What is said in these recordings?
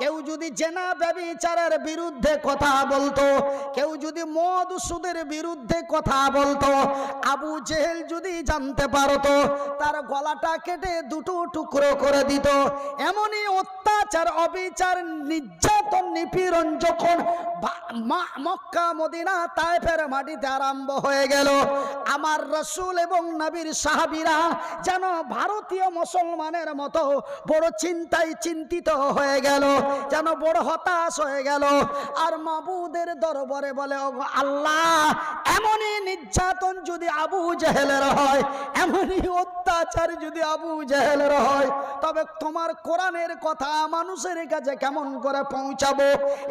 কেউ যদি জেনা ব্যবিচারের বিরুদ্ধে কথা বলতো, কেউ যদি মদ সুদের বিরুদ্ধে কথা বলতো, আবু জেহেল যদি জানতে পারতো, তার গলাটা কেটে দুটো টুকরো করে দিত, এমনই অত্যাচার, অবিচার, নির্যাতন, নিপীড়ন যখন মক্কা, মদিনা, তাইফের মাটিতে আরম্ভ হয়ে গেল, আমার রসুল এবং নবীর সাহাবিরা যেন ভারতীয় মুসলমানের মতো বড় চিন্তায় চিন্তিত হয়ে গেল, যেন বড় হতাশ হয়ে গেল। আর মাবুদের দরবারে বলে, "ওগো আল্লাহ, এমনই নির্যাতন যদি আবু জেহেলের হয়, এমনই অত্যাচার যদি আবু জেহেলের হয়, তবে তোমার কোরআনের কথা মানুষের কাছে কেমন করে পৌঁছাবো?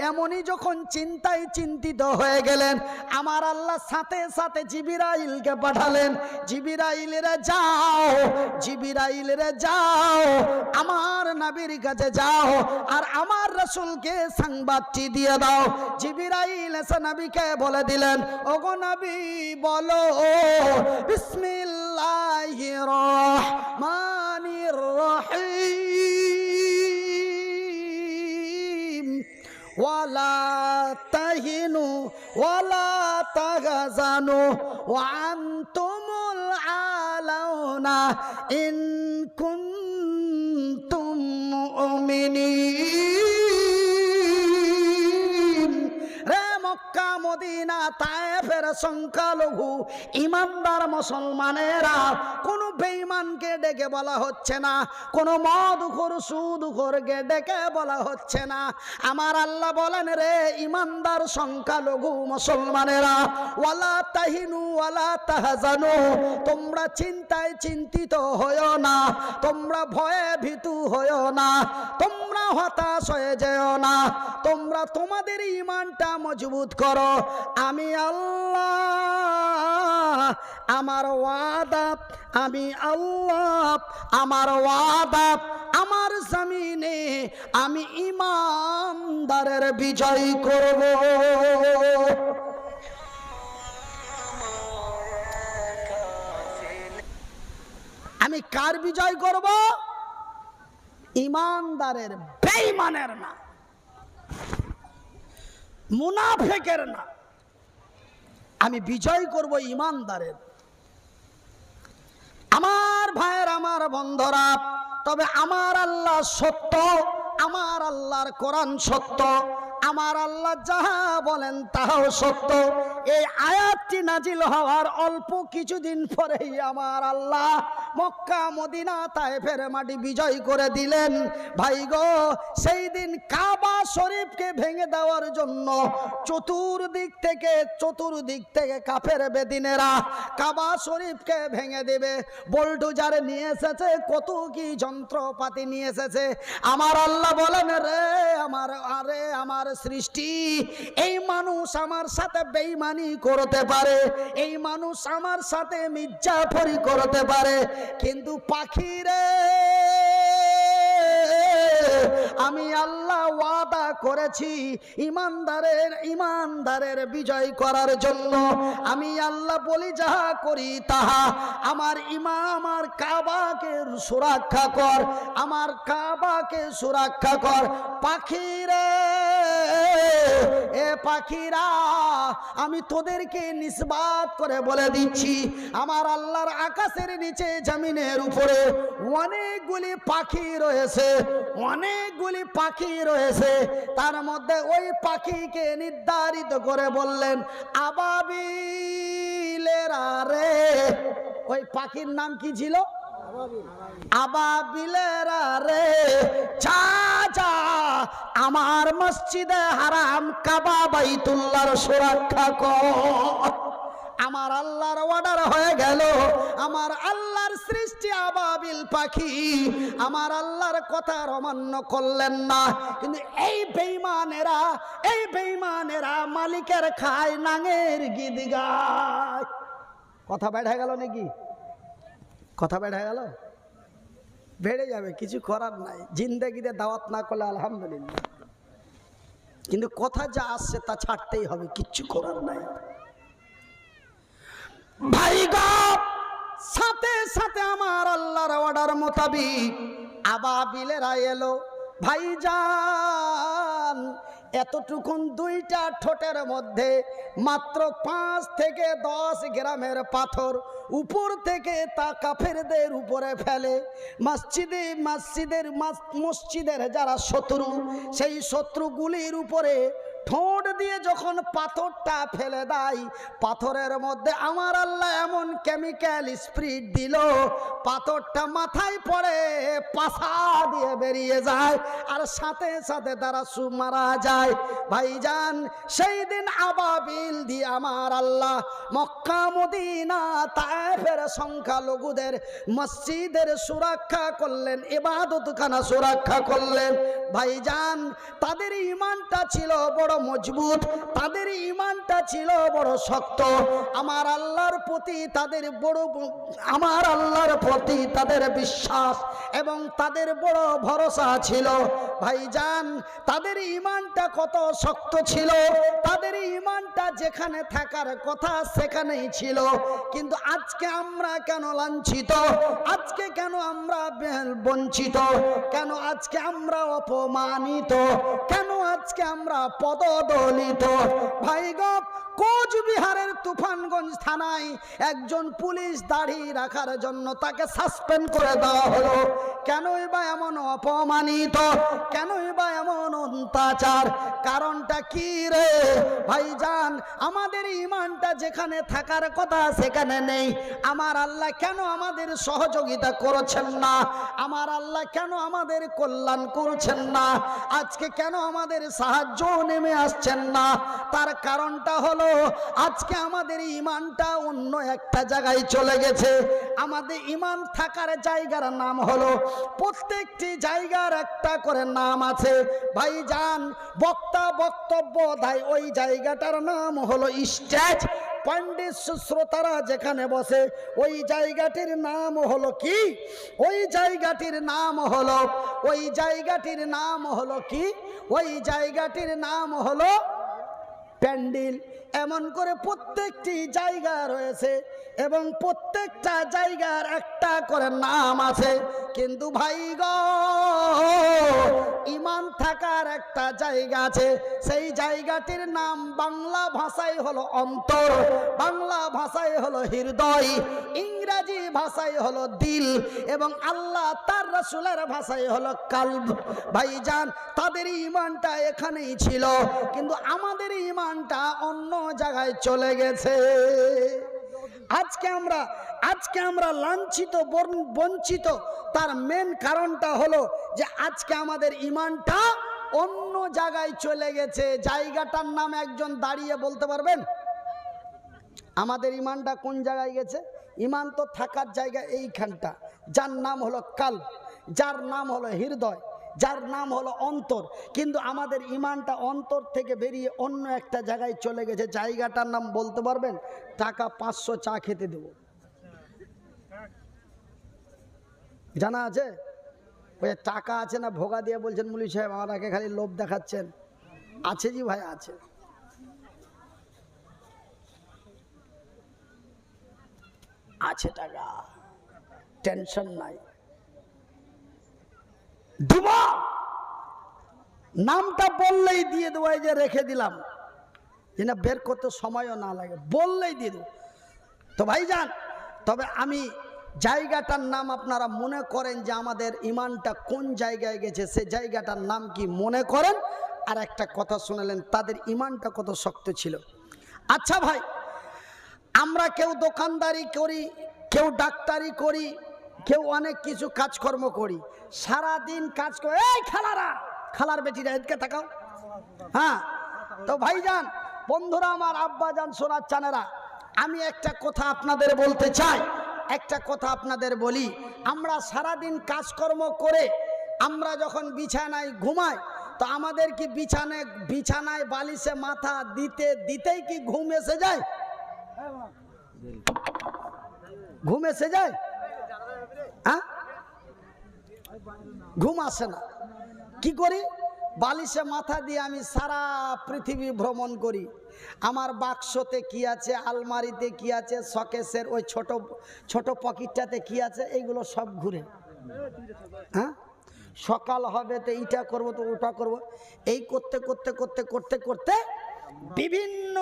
এমনই যখন চিন্তায় চিন্তিত হয়ে গেলেন, আমার আল্লাহ সাথে সাথে জিবিরাইলকে পাঠালেন, জিবিরাইলেরা যাও জিবিরাইলেরা যাও, আমার নাবির কাছে যাও, আর আমার রসুলকে সংবাদটি দিয়ে দাও। জিবিরাইল এসে নবীকে বলে দিলেন, ওগো নবী, বলো বিসমিল্লাহির রহমানির রহিম ওয়ালা তাহিনু ওয়ালা তাগাজানু ওয়ান্তুমুল আলাউনা ইন কুনতুম মুমিনিন মদিনা তায়েফের সংখ্যালঘু ইমানদার মুসলমানেরা কোনো বেঈমানকে ডেকে বলা হচ্ছে না, কোনো মদ খোর সুদ খোরকে ডেকে বলা হচ্ছে না। আমার আল্লাহ বলেন রে, ইমানদার সংখ্যালঘু মুসলমানেরা, ওয়ালা তাহিনু ওয়ালা তাহাজানু, তোমরা চিন্তায় চিন্তিত হয়েও না, তোমরা ভয়ে ভীতু হয়েও না তোমরা হতাশ হয়ে যেও না। তোমরা তোমাদের ইমানটা মজবুত করো। আমি আল্লাহ, আমার ওয়াদা, আমি আল্লাহ, আমার ওয়াদা, আমার জমিনে আমি ইমানদারের বিজয় করব। আমি কার বিজয় করব? ইমানদারের বেঈমানের না। মুনাফেকের না। আমি বিজয় করব ইমানদারের। আমার ভাইয়ের, আমার বন্ধরা, তবে আমার আল্লাহ সত্য, আমার আল্লাহর কোরআন সত্য। আমার আল্লাহ যাহা বলেন তাহাও সত্য। এই আয়াতটি নাজিল হওয়ার অল্প কিছুদিন পরেই আমার আল্লাহ মক্কা মদিনা তাইফের মাটি বিজয় করে দিলেন। ভাই গো, সেই দিন কাবা শরীফকে ভেঙে দেওয়ার জন্য চতুর্দিক থেকে চতুর্দিক থেকে কাফের বেদিনেরা কাবা শরীফকে ভেঙে দেবে। বোল্ডোজার নিয়ে এসেছে, কত কি যন্ত্রপাতি নিয়ে এসেছে। আমার আল্লাহ বলেন, রে আমার, আরে আমার সৃষ্টি। এই মানুষ আমার সাথে বেইমানি করতে পারে, এই মানুষ আমার সাথে মির্জাফরি করতে পারে, কিন্তু পাখি রে আমি আল্লাহ ওয়াদা করেছি ইমানদারের ইমানদারের বিজয় করার জন্য। আমি আল্লাহ বলি, যাহা করি তাহা। আমার ইমা আমার কাবাকে সুরক্ষা কর, আমার কাবাকে সুরক্ষা কর, পাখিরে। এ পাখিরা, আমি তোদেরকে নিষ্বাদ করে বলে দিচ্ছি। আমার আল্লাহর আকাশের নিচে, জমিনের উপরে অনেকগুলি পাখি রয়েছে, অনেকগুলি পাখি রয়েছে। তার মধ্যে ওই পাখিকে নির্ধারিত করে বললেন, আবাবিলেরা রে, ওই পাখির নাম কি ছিল? আবাবিলেরা রে, যা যা। আমার মসজিদে হারাম কাবা বাইতুল্লাহর সুরক্ষা কর। আমার আল্লাহর অর্ডার হয়ে গেল। আমার আল্লাহর সৃষ্টি আবাবিল পাখি। আমার আল্লাহর কথা অমান্য করলেন না। কিন্তু এই বেইমানেরা এই বেইমানেরা মালিকের খায় নাঙের গিদ গায়। কথা বেড়ে গেল নাকি? কথা বেড়ে গেল? বেড়ে যাবে, কিছু করার নাই। জিন্দেগিতে দাওয়াত না করলে আলহামদুলিল্লাহ। কিন্তু কথা যা আসছে তা ছাড়তেই হবে, কিচ্ছু করার নাই। ভাই সাথে সাথে আমার আল্লাহর অর্ডার মোতাবিক আবাবিলেরা এলো। ভাই যা এতটুকুন দুইটা ঠোঁটের মধ্যে মাত্র পাঁচ থেকে দশ গ্রামের পাথর উপর থেকে তা কাফেরদের উপরে ফেলে। মসজিদে মসজিদের মসজিদের যারা শত্রু সেই শত্রুগুলির উপরে ঠোঁট দিয়ে যখন পাথরটা ফেলে দেয়, পাথরের মধ্যে আমার আল্লাহ এমন কেমিক্যাল স্প্রিট দিল, পাথরটা মাথায় পড়ে পাশা দিয়ে বেরিয়ে যায় আর সাথে সাথে তারা সু মারা যায়। ভাইজান সেই দিন আবাবিল দিয়ে আমার আল্লাহ মক্কা, মদিনা, তায়েফের সংখ্যালঘুদের মসজিদের সুরক্ষা করলেন, ইবাদতখানা সুরক্ষা করলেন। ভাইজান, তাদের ইমানটা ছিল বড় মজবুত, তাদের ইমানটা ছিল বড় শক্ত। আমার আল্লাহর প্রতি তাদের বড় আমার আল্লাহর প্রতি তাদের বিশ্বাস এবং তাদের বড় ভরসা ছিল। ভাইজান, তাদের ইমানটা কত শক্ত ছিল? তাদের ইমানটা যেখানে থাকার কথা সেখানেই ছিল। কিন্তু আজকে আমরা কেন লাঞ্ছিত? আজকে কেন আমরা বঞ্চিত? কেন আজকে আমরা অপমানিত? কেন আজকে আমরা পদদলিত ভাই গো কোচবিহারের তুফানগঞ্জ থানায় একজন পুলিশ দাড়ি রাখার জন্য তাকে সাসপেন্ড করে দেওয়া হলো। কেনই বা এমন অপমানিত? কেনই বা এমন অত্যাচার? কারণটা কি রে? ভাইজান, আমাদের ইমানটা যেখানে থাকার কথা সেখানে নেই। আমার আল্লাহ কেন আমাদের সহযোগিতা করছেন না? আমার আল্লাহ কেন আমাদের কল্যাণ করছেন না? আজকে কেন আমাদের সাহায্য নেমে আসছেন না? তার কারণটা হলো আজকে আমাদের ইমানটা অন্য একটা জায়গায় চলে গেছে। আমাদের ইমান থাকার জায়গার নাম হলো, প্রত্যেকটি জায়গার একটা করে নাম আছে। ভাইজান, বক্তা বক্তব্য দেয়, ওই জায়গাটার নাম হলো স্টেজ। পণ্ডিত শ্রোতারা যেখানে বসে, ওই জায়গাটির নাম হলো কি? ওই জায়গাটির নাম হলো, ওই জায়গাটির নাম হলো কি? ওই জায়গাটির নাম হলো প্যান্ডেল। এমন করে প্রত্যেকটি জায়গা রয়েছে এবং প্রত্যেকটা জায়গার একটা করে নাম আছে। কিন্তু ভাই গো, ইমান থাকার একটা জায়গা আছে। সেই জায়গাটির নাম বাংলা ভাষায় হলো অন্তর, বাংলা ভাষায় হলো হৃদয়, ইংরাজি ভাষায় হলো দিল এবং আল্লাহ তার রসুলের ভাষায় হলো কালব। ভাইজান, তাদের ইমানটা এখানেই ছিল। কিন্তু আমাদের ইমানটা অন্য জায়গায় চলে গেছে। আজকে আমরা আজকে আমরা লাঞ্ছিত বঞ্চিত, তার মেন কারণটা হলো যে আজকে আমাদের ইমানটা অন্য জায়গায় চলে গেছে। জায়গাটার নাম একজন দাঁড়িয়ে বলতে পারবেন? আমাদের ইমানটা কোন জায়গায় গেছে? ইমান তো থাকার জায়গা এইখানটা। যার নাম হলো কাল যার নাম হলো হৃদয়। যার নাম হলো অন্তর। কিন্তু আমাদের ইমানটা অন্তর থেকে বেরিয়ে অন্য একটা জায়গায় চলে গেছে। জায়গাটার নাম বলতে পারবেন? টাকা পাঁচশো চা খেতে দেব। জানা আছে? ওই টাকা আছে না ভোগা দিয়ে বলছেন মুলি সাহেব আমাকে খালি লোভ দেখাচ্ছেন। আছে জি ভাই, আছে। আছে টাকা। টেনশন নাই। দিব নামটা বললেই দিয়ে দেবো যে রেখে দিলাম। না বের করতে সময়ও না লাগে, বললেই দিয়ে দেবো। তো ভাই যান তবে আমি জায়গাটার নাম আপনারা মনে করেন যে আমাদের ইমানটা কোন জায়গায় গেছে, সে জায়গাটার নাম কি মনে করেন? আর একটা কথা শুনালেন, তাদের ইমানটা কত শক্ত ছিল। আচ্ছা ভাই, আমরা কেউ দোকানদারি করি, কেউ ডাক্তারি করি কেউ অনেক কিছু কাজকর্ম করি সারা দিন কাজ করে এই খালারা, খালার বেটিরা এদিকে তাকাও। হ্যাঁ তো ভাইজান, বন্ধুরা আমার আব্বা যান সোনার চানেরা, আমি একটা কথা আপনাদের বলতে চাই। একটা কথা আপনাদের বলি, আমরা সারা দিন কাজকর্ম করে আমরা যখন বিছানায় ঘুমাই, তো আমাদের কি বিছানায় বিছানায় বালিশে মাথা দিতে, দিতেই কি ঘুম এসে যায়? ঘুম এসে যায়? হ্যাঁ? ঘুম আসে না। কি করি? বালিশে মাথা দিয়ে আমি সারা পৃথিবী ভ্রমণ করি। আমার বাক্সতে কি আছে, আলমারিতে কি আছে, শকেসের ওই ছোট ছোট পকেটটাতে কি আছে, এইগুলো সব ঘুরে। হ্যাঁ? সকাল হবে তো এইটা করব তো ওটা করব। এই করতে করতে করতে করতে করতে বিভিন্ন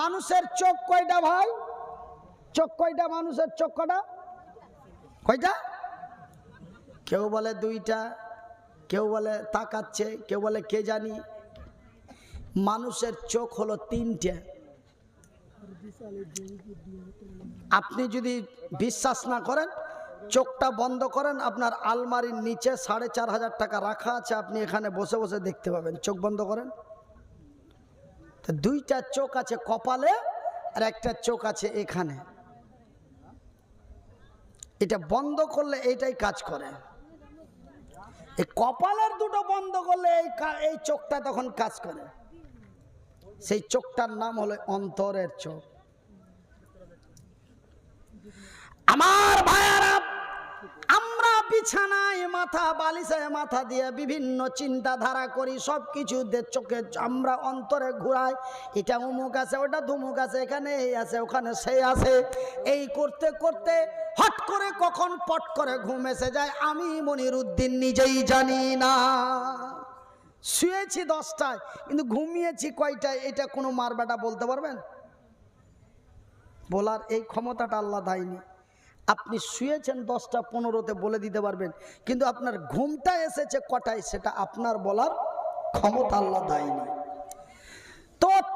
মানুষের চোখ কয়টা ভাই? চোখ কয়টা মানুষের? চোখ কটা কয়টা? কেউ বলে দুইটা, কেউ বলে তাকাচ্ছে, কেউ বলে কে জানি। মানুষের চোখ হলো তিনটে। আপনি যদি বিশ্বাস না করেন, চোখটা বন্ধ করেন, আপনার আলমারির নিচে সাড়ে চার হাজার টাকা রাখা আছে, আপনি এখানে বসে বসে দেখতে পাবেন। চোখ বন্ধ করেন। তো দুইটা চোখ আছে কপালে, আর একটা চোখ আছে এখানে। এটা বন্ধ করলে এইটাই কাজ করে। এই কপালের দুটো বন্ধ করলে এই এই চোখটা তখন কাজ করে। সেই চোখটার নাম হলো অন্তরের চোখ। আমার ভাইয়ারা বিছানায় মাথা বালিশে মাথা দিয়ে বিভিন্ন চিন্তাধারা করি সব কিছু চোখে আমরা অন্তরে ঘুরাই। এটা অমুক আছে, ওটা ধুমুক আছে, এখানে এই আছে, ওখানে সেই আছে। এই করতে করতে হট করে কখন পট করে ঘুম এসে যায়, আমি মনির উদ্দিন নিজেই জানি না। শুয়েছি দশটায়, কিন্তু ঘুমিয়েছি কয়টায়, এটা কোনো মারবাটা বলতে পারবেন? বলার এই ক্ষমতাটা আল্লাহ দেয়নি। আপনি শুয়েছেন দশটা পনেরোতে বলে দিতে পারবেন, কিন্তু আপনার ঘুমটা এসেছে কটায় সেটা আপনার বলার ক্ষমতা আল্লাহ দেয়নি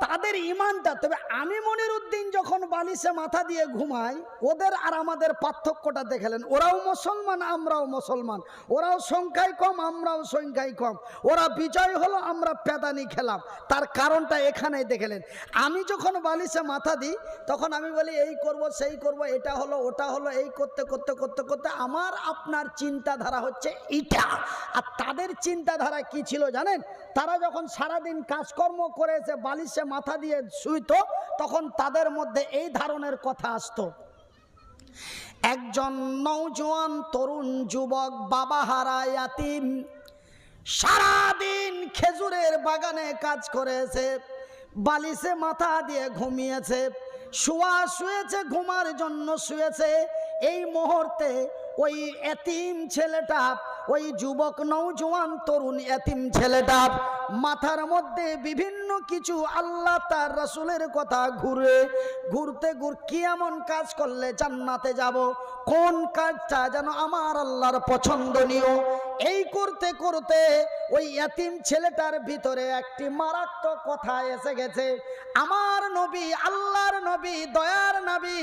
তাদের ইমানটা তবে আমি মনির উদ্দিন যখন বালিশে মাথা দিয়ে ঘুমাই, ওদের আর আমাদের পার্থক্যটা দেখালেন। ওরাও মুসলমান, আমরাও মুসলমান। ওরাও সংখ্যায় কম, আমরাও সংখ্যায় কম। ওরা বিজয় হলো, আমরা পেদানি খেলাম। তার কারণটা এখানেই দেখলেন। আমি যখন বালিশে মাথা দিই, তখন আমি বলি, এই করব, সেই করব, এটা হলো, ওটা হলো, এই করতে করতে করতে করতে। আমার আপনার চিন্তাধারা হচ্ছে ইটা। আর তাদের চিন্তাধারা কি ছিল জানেন? তারা যখন সারাদিন কাজকর্ম করেছে বালিশে মাথা দিয়ে শুইতো, তখন তাদের মধ্যে এই ধরনের কথা আসতো। একজন নৌজওয়ান তরুণ যুবক বাবা হারা ইয়াতিম সারাদিন খেজুরের বাগানে কাজ করেছে, বালিশে মাথা দিয়ে ঘুমিয়েছে, শুয়া শুয়েছে, ঘুমার জন্য শুয়েছে। এই মুহূর্তে ওই এতিম ছেলেটা, ওই যুবক নৌজওয়ান তরুণ এতিম ছেলেটা মাথার মধ্যে বিভিন্ন কিছু আল্লাহ তার রসুলের কথা ঘুরে, ঘুরতে ঘুর কি এমন কাজ করলে জান্নাতে যাব? কোন কাজটা যেন আমার আল্লাহর পছন্দনীয়? এই করতে করতে ওই এতিম ছেলেটার ভিতরে একটি মারাত্মক কথা এসে গেছে। আমার নবী, আল্লাহর নবী, দয়ার নবী,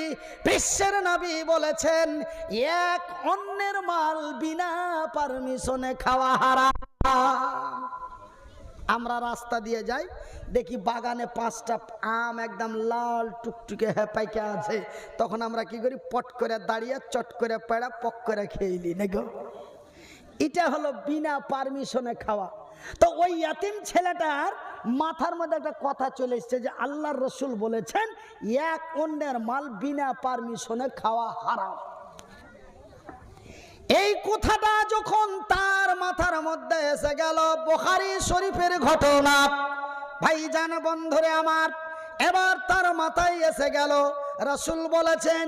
বিশ্বের নবী বলেছেন, এক অন্যের মাল বিনা পারমিশনে খাওয়া হারা আমরা রাস্তা দিয়ে যাই, দেখি বাগানে পাঁচটা আম একদম লাল টুকটুকে হেপাইকে আছে। তখন আমরা কি করি, পট করে দাঁড়িয়ে, চট করে পেড়া, পক করে খেয়ে নিই, নাকি? এটা হলো বিনা পারমিশনে খাওয়া। তো ওই ইয়াতিম ছেলেটার মাথার মধ্যে একটা কথা চলে এসছে যে আল্লাহর রসুল বলেছেন, এক অন্যের মাল বিনা পারমিশনে খাওয়া হারাম। এই কথাটা যখন তার মাথার মধ্যে এসে গেল, বোখারি শরীফের ঘটনা। ভাইজান বন্ধুরে আমার, এবার তার মাথায় এসে গেল, রসুল বলেছেন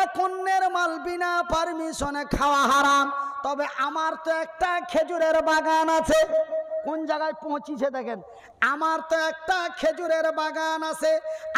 এক অন্যের মাল বিনা পারমিশনে খাওয়া হারাম। তবে আমার তো একটা খেজুরের বাগান আছে। কোন জায়গায় পৌঁছিছে দেখেন? আমার তো একটা খেজুরের বাগান আছে,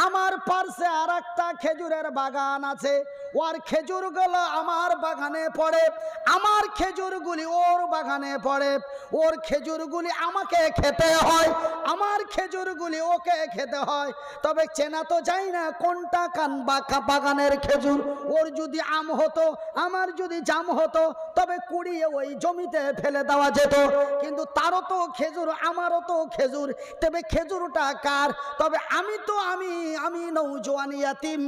আমার পার্শ্বে আর একটা খেজুরের বাগান আছে। ওর খেজুরগুলো আমার বাগানে পড়ে, আমার খেজুরগুলি ওর বাগানে পড়ে। ওর খেজুরগুলি আমাকে খেতে হয়, আমার খেজুরগুলি ওকে খেতে হয়। তবে চেনা তো যাই না কোনটা কান বাঁকা বাগানের খেজুর। ওর যদি আম হতো, আমার যদি জাম হতো, তবে কুড়িয়ে ওই জমিতে ফেলে দেওয়া যেত। কিন্তু তারও তো খেজুর, আমারও তো খেজুর। তবে খেজুরটা কার? তবে আমি তো, আমি আমি নৌজওয়ান ইয়াতিম।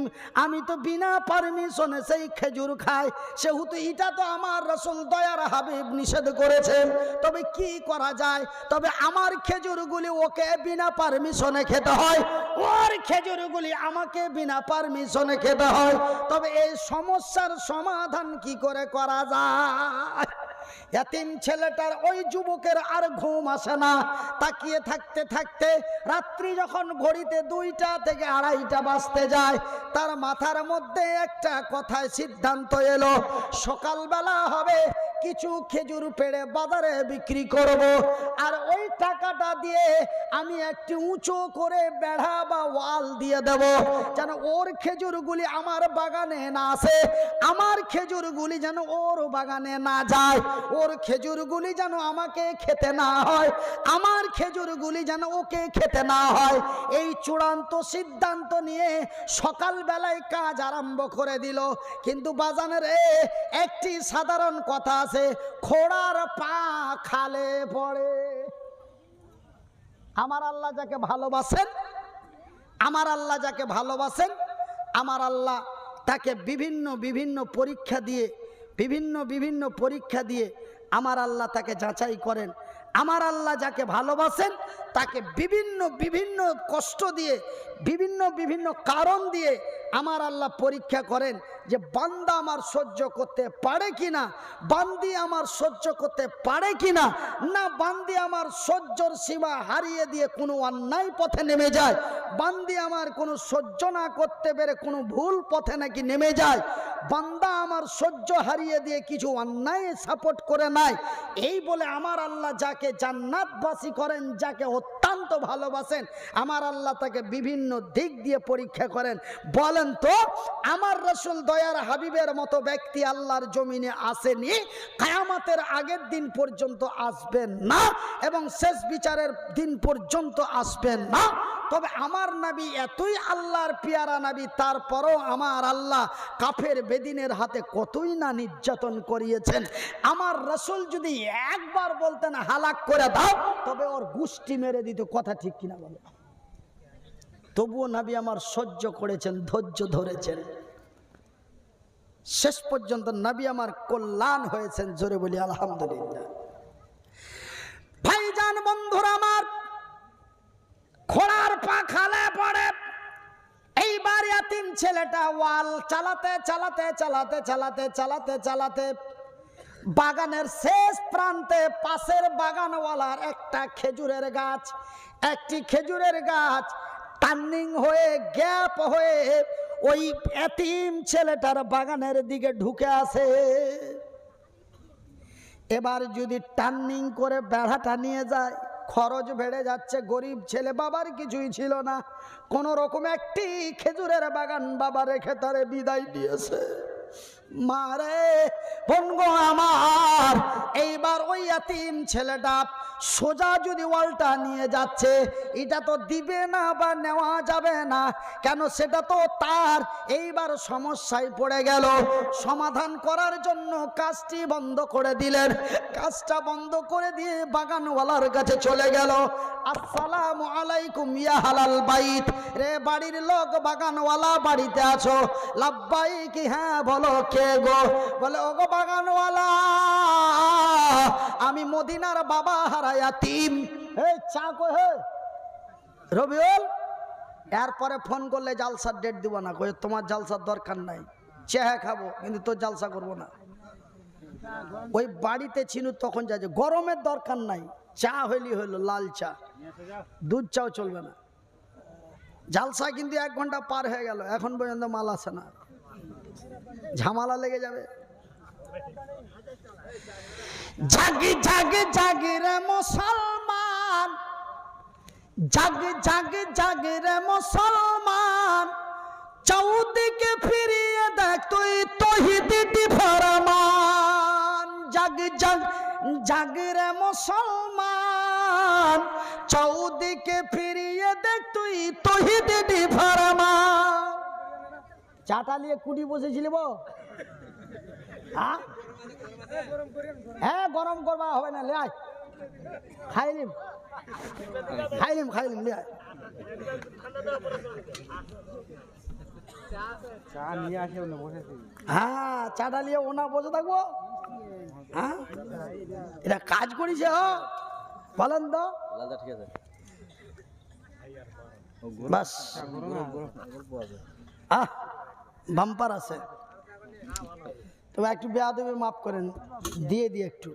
আমি তো বিনা পারমিশনে সেই খেজুর খায়। সেহেতু এটা তো আমার রসুল দয়ার হাবিব নিষেধ করেছেন তবে কি করা যায়? তবে আমার খেজুরগুলি ওকে বিনা পারমিশনে খেতে হয়। ওর খেজুরগুলি আমাকে বিনা পারমিশনে খেতে হয়। তবে এই সমস্যার সমাধান কি করে করা যায়? এতিম ছেলেটার ওই যুবকের আর ঘুম আসে না। তাকিয়ে থাকতে থাকতে রাত্রি যখন ঘড়িতে দুইটা থেকে আড়াইটা বাজতে যায়, তার মাথার মধ্যে একটা কথায় সিদ্ধান্ত এলো, সকালবেলা হবে কিছু খেজুর পেড়ে বাজারে বিক্রি করব। আর ওই টাকাটা দিয়ে আমি একটি উঁচু করে বেড়া বা ওয়াল দিয়ে দেব। যেন ওর খেজুরগুলি আমার বাগানে না আসে, আমার খেজুরগুলি যেন ওর বাগানে না যায়, ওর খেজুরগুলি যেন আমাকে খেতে না হয়, আমার খেজুরগুলি যেন ওকে খেতে না হয়। এই চূড়ান্ত সিদ্ধান্ত নিয়ে সকালবেলায় কাজ আরম্ভ করে দিল। কিন্তু বাজানের একটি সাধারণ কথা আছে খোড়ার পা খালে পড়ে। আমার আল্লাহ যাকে ভালোবাসেন, আমার আল্লাহ যাকে ভালোবাসেন, আমার আল্লাহ তাকে বিভিন্ন বিভিন্ন পরীক্ষা দিয়ে, বিভিন্ন বিভিন্ন পরীক্ষা দিয়ে আমার আল্লাহ তাকে যাচাই করেন। আমার আল্লাহ যাকে ভালোবাসেন, তাকে বিভিন্ন বিভিন্ন কষ্ট দিয়ে, বিভিন্ন বিভিন্ন কারণ দিয়ে আমার আল্লাহ পরীক্ষা করেন যে বান্দা আমার সহ্য করতে পারে কি না বান্দি আমার সহ্য করতে পারে কি না না বান্দি আমার সহ্যর সীমা হারিয়ে দিয়ে কোনো অন্যায় পথে নেমে যায়, বান্দি আমার কোনো সহ্য না করতে পেরে কোনো ভুল পথে নাকি নেমে যায় বান্দা আমার সহ্য হারিয়ে দিয়ে কিছু অন্যায় সাপোর্ট করে নাই। এই বলে আমার আল্লাহ যাকে জান্নাতবাসী করেন, যাকে অত্যন্ত ভালোবাসেন? আমার আল্লাহ তাকে বিভিন্ন দিক দিয়ে পরীক্ষা করেন। বলেন তো, আমার রসুল দয়ার হাবিবের মতো ব্যক্তি আল্লাহর জমিনে আসেনি, কায়ামাতের আগের দিন পর্যন্ত আসবেন না এবং শেষ বিচারের দিন পর্যন্ত আসবেন না। তবে আমার নাবি এতই আল্লাহর পিয়ারা নাবি, তারপরও আমার আল্লাহ কাফের বেদিনের হাতে কতই না নির্যাতন করিয়েছেন। আমার রসুল যদি একবার বলতেন হালাক করে দাও, তবে ওর গুষ্টি মেরে দিত কথা ঠিক কিনা বলো? তবুও নাবি আমার সহ্য করেছেন, ধৈর্য ধরেছেন। শেষ পর্যন্ত নাবি আমার কল্যাণ হয়েছেন, জোরে বলি আলহামদুলিল্লাহ। ভাইজান বন্ধুরা আমার, খোড়ার পা খালে পড়ে। এইবার ইয়াতিম ছেলেটা ওয়াল চালাতে চালাতে চালাতে চালাতে চালাতে চালাতে বাগানের শেষ প্রান্তে পাশের বাগানওয়ালার একটা খেজুরের গাছ একটি খেজুরের গাছ টার্নিং হয়ে গ্যাপ হয়ে ওই এতিম ছেলেটার বাগানের দিকে ঢুকে আসে। এবার যদি টার্নিং করে বেড়াটা নিয়ে যায়, খরচ বেড়ে যাচ্ছে, গরিব ছেলে বাবার কিছুই ছিল না। কোন রকম একটি খেজুরের বাগান বাবা রেখে তারে বিদায় দিয়েছে। মারে বনগো আমার, এইবার ওই আতিম ছেলেটা সোজা যদি ওয়ালটা নিয়ে যাচ্ছে, এটা তো দিবে না বা নেওয়া যাবে না। কেন সেটা তো তার। এইবার সমস্যায় পড়ে গেল। সমাধান করার জন্য কাজটি বন্ধ করে দিলেন। কাজটা বন্ধ করে দিয়ে বাগানওয়ালার কাছে চলে গেল। আসসালামু আলাইকুম, ইয়া হালাল বাইত। রে বাড়ির লোক, বাগানওয়ালা বাড়িতে আছো। লাব্বাই কি হ্যাঁ বলো কে গো? বলে ও গো বাগানওয়ালা, আমি মদিনার বাবা হারায়া তিম এই চা কই হে রবিউল, এরপরে ফোন করলে জালসার ডেট দিব না। কই, তোমার জালসার দরকার নাই। চেহা খাব, কিন্তু তোর জালসা করব না। ওই বাড়িতে ছিল তখন যাচ্ছে গরমের দরকার নাই। চা হইলি হইল লাল চা। দুধ চাও চলবে না। জালসা কিন্তু এক ঘণ্টা পার হয়ে গেল। এখন পর্যন্ত মাল আসে না। ঝামালা লেগে যাবে। জাগি, জাগে জাগে রে মুসলমান। জাগে জাগে জাগে রে মুসলমান। চৌদিকে ফিরিয়ে দেখ তুই তহিদি ফরমান। জাগ জাগ জাগ রে মুসলমান। চৌদিকে ফিরিয়ে দেখ তুই তহিদি ফরমান। চাটা নিয়ে কুটি বসেছিলি বো হ্যাঁ? হ্যাঁ গরম করবা হবে না লে আয়। খাইলিম। খাইলিম খাইলিম লে আয়। হ্যাঁ চাটা নিয়ে ওনা বসে থাকব। হ্যাঁ? এটা কাজ করিছে হ। বলেন তো। লালদা ঠিক আছে বাস আহ বাম্পার আছে। তবে একটু বেয়া দেবে মাফ করেন, দিয়ে দিয়ে একটু।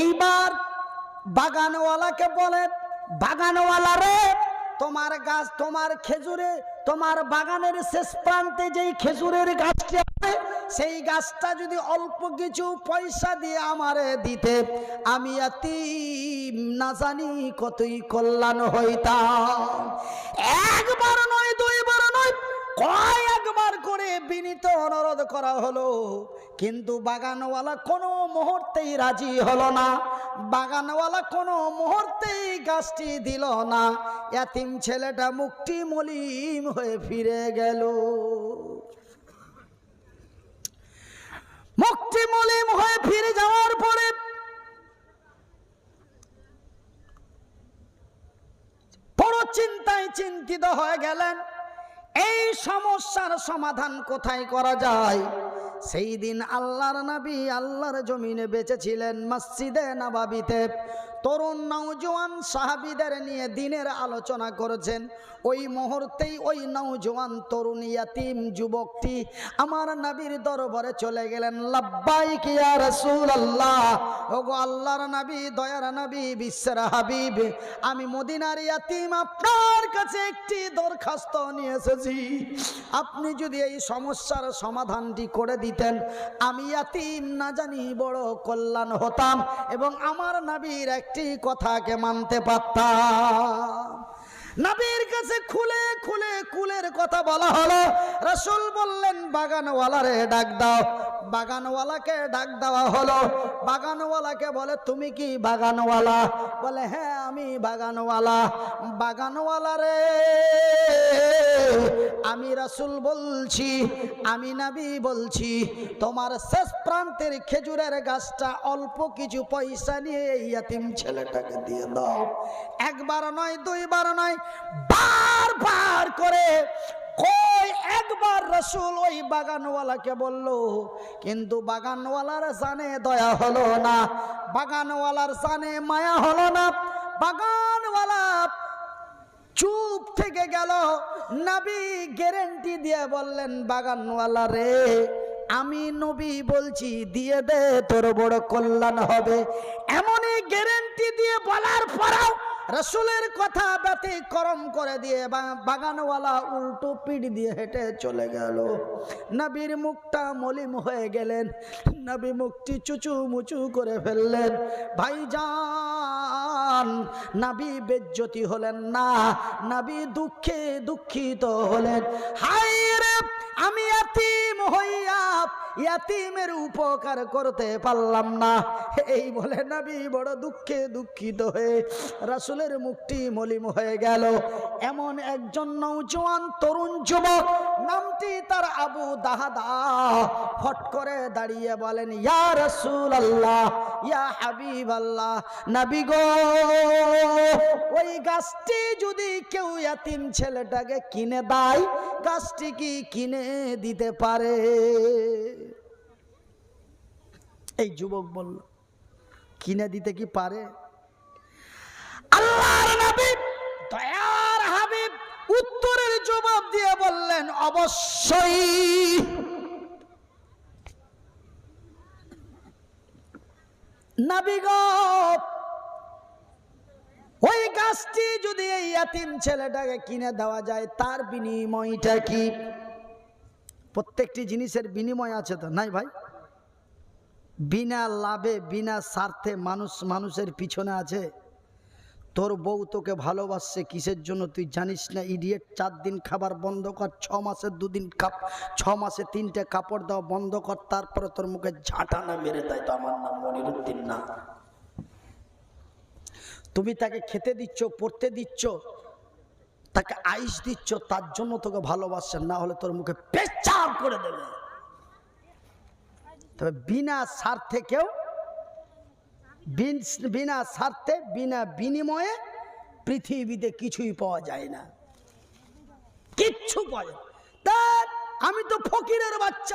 এইবার বাগানওয়ালাকে বলে, বাগানওয়ালা রে, তোমার গাছ, তোমার খেজুরে, তোমার বাগানের শেষ প্রান্তে যেই খেজুরের গাছটি আছে সেই গাছটা যদি অল্প কিছু পয়সা দিয়ে আমারে দিতে, আমি এতি না জানি কতই কল্যাণ হইতাম। একবার নয়, দুইবার নয় কয়েকবার করে বিনীত অনুরোধ করা হলো। কিন্তু বাগানওয়ালা কোনো মুহূর্তেই রাজি হলো না। বাগানওয়ালা কোনো মুহূর্তেই গাছটি দিল না। এতিম ছেলেটা মুক্তি মলিম হয়ে ফিরে গেল। মুখটি মলিম হয়ে ফিরে যাওয়ার পরে বড় চিন্তায় চিন্তিত হয়ে গেলেন, এই সমস্যার সমাধান কোথায় করা যায়? সেই দিন আল্লাহর নাবি আল্লাহর জমিনে বেঁচেছিলেন মসজিদে নবাবিতে। তরুণ নৌজওয়ান সাহাবিদের নিয়ে দিনের আলোচনা করেছেন। ওই মুহূর্তেই ওই নৌজওয়ান তরুণ ইয়াতিম যুবকটি আমার নবীর দরবারে চলে গেলেন। লাব্বাইক ইয়া রাসূলুল্লাহ, ওগো আল্লাহর নবী, দয়ার নবী, বিশ্বের হাবিব, আমি মদিনার ইয়াতিম আপনার কাছে একটি দরখাস্ত নিয়ে এসেছি। আপনি যদি এই সমস্যার সমাধানটি করে দিতেন, আমি ইয়াতিম না জানি বড় কল্যাণ হতাম এবং আমার নবীর একটি কথাকে মানতে পারতাম। নবীর কাছে খুলে খুলে কুলের কথা বলা হলো। রসুল বললেন, বাগানওয়ালারে ডাক দাও। বাগানওয়ালাকে ডাক দেওয়া হলো। বাগানওয়ালাকে বলে, তুমি কি বাগানওয়ালা? বলে হ্যাঁ আমি বাগানওয়ালা। বাগানওয়ালা রে, আমি রাসুল বলছি, আমি নাবি বলছি, তোমার শেষ প্রান্তের খেজুরের গাছটা অল্প কিছু পয়সা নিয়ে এই ইয়াতিম ছেলেটাকে দিয়ে দাও। একবার নয়, দুইবার নয়, বারবার করে কই একবার রসুল ওই বাগানওয়ালাকে বলল, কিন্তু বাগানওয়ালার জানে দয়া হলো না, বাগানওয়ালার জানে মায়া হলো না। বাগানওয়ালা চুপ থেকে গেল। নবী গ্যারেন্টি দিয়ে বললেন, বাগানওয়ালা রে, আমি নবী বলছি, দিয়ে দে, তোর বড় কল্যাণ হবে। এমনই গ্যারেন্টি দিয়ে বলার পরেও রসুলের কথা ব্যতিক্রম করে দিয়ে বাগানওয়ালা উল্টো পিঠ দিয়ে হেঁটে চলে গেল। নবীর মুখটা মলিম হয়ে গেলেন। নবী মুখটি চুচু মুচু করে ফেললেন। ভাইজান, নাবি বেজ্জতি হলেন না। নাবি দুঃখে দুঃখিত হলেন। হাই রে আমি এতিম হইয়া ইয়াতিমের উপকার করতে পারলাম না। এই বলে নাবি বড় দুঃখে দুঃখিত হয়ে রাসুলের মুখটি মলিম হয়ে গেল। এমন একজন নৌজওয়ান তরুণ যুবক, নামটি তার আবু দাহাদা ফট করে দাঁড়িয়ে বলেন, ইয়া রসুল আল্লাহ ইয়া হাবিব আল্লাহ নবী গো, ওই গাছটি যদি কেউ ইয়াতিম ছেলেটাকে কিনে দেয়, গাছটি কি কিনে দিতে পারে? এই যুবক বলল, কিনে দিতে কি পারে? আল্লাহর নবী উত্তরের জবাব দিয়ে বললেন, অবশ্যই। ওই গাছটি যদি এই ইয়াতিম ছেলেটাকে কিনে দেওয়া যায়, তার বিনিময়টা কি? প্রত্যেকটি জিনিসের বিনিময় আছে তো? নাই ভাই? বিনা লাভে, বিনা স্বার্থে মানুষ মানুষের পিছনে আছে? তোর বউ তোকে ভালোবাসছে, কিসের জন্য তুই জানিস না ইডিয়েট চার দিন খাবার বন্ধ কর, ছ মাসের দুদিন কাপ ছ মাসে তিনটে কাপড় দেওয়া বন্ধ কর, তারপরে তোর মুখে ঝাঁটা না মেরে দেয় তো আমার নাম মনিরুদ্দিন না তুমি তাকে খেতে দিচ্ছ, পড়তে দিচ্ছ, তাকে আইস দিচ্ছ, তার জন্য তোকে ভালোবাসছেন না হলে তোর মুখে পেচাপ করে দেবে। তবে বিনা স্বার্থে কেউ বিন- স্বার্থে, বিনা বিনিময়ে পৃথিবীতে কিছুই পাওয়া যায় না। কিচ্ছু পাওয়া যায় তা, আমি তো ফকিরের বাচ্চা।